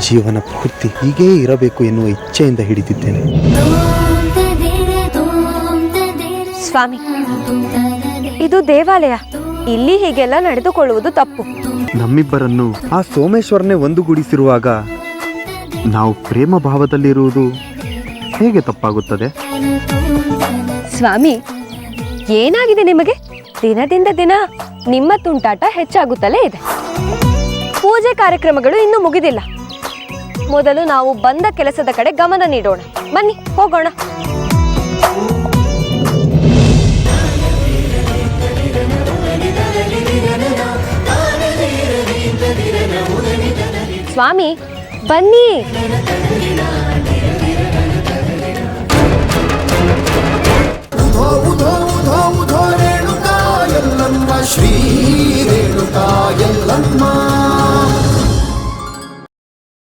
ಜೀವನ ಪೂರ್ತಿ ಹೀಗೇ ಇರಬೇಕು ಎನ್ನುವ ಇಚ್ಛೆಯಿಂದ ಹಿಡಿದಿದ್ದೇನೆ. ಸ್ವಾಮಿ ಇದು ದೇವಾಲಯ. ಇಲ್ಲಿ ಹೀಗೆಲ್ಲ ನಡೆದುಕೊಳ್ಳುವುದು ತಪ್ಪು. ನಮ್ಮಿಬ್ಬರನ್ನು ಆ ಸೋಮೇಶ್ವರನೇ ಒಂದುಗೂಡಿಸಿರುವಾಗ ನಾವು ಪ್ರೇಮ ಭಾವದಲ್ಲಿರುವುದು ಹೇಗೆ ತಪ್ಪಾಗುತ್ತದೆ? ಸ್ವಾಮಿ ಏನಾಗಿದೆ ನಿಮಗೆ? ದಿನದಿಂದ ದಿನ ನಿಮ್ಮ ತುಂಟಾಟ ಹೆಚ್ಚಾಗುತ್ತಲೇ ಇದೆ. ಪೂಜೆ ಕಾರ್ಯಕ್ರಮಗಳು ಇನ್ನೂ ಮುಗಿದಿಲ್ಲ. ಮೊದಲು ನಾವು ಬಂದ ಕೆಲಸದ ಕಡೆ ಗಮನ ನೀಡೋಣ. ಬನ್ನಿ ಹೋಗೋಣ. ಸ್ವಾಮಿ ಬನ್ನಿ. ಶ್ರೀ ರೇಣುಕಾ ಎಲ್ಲಮ್ಮ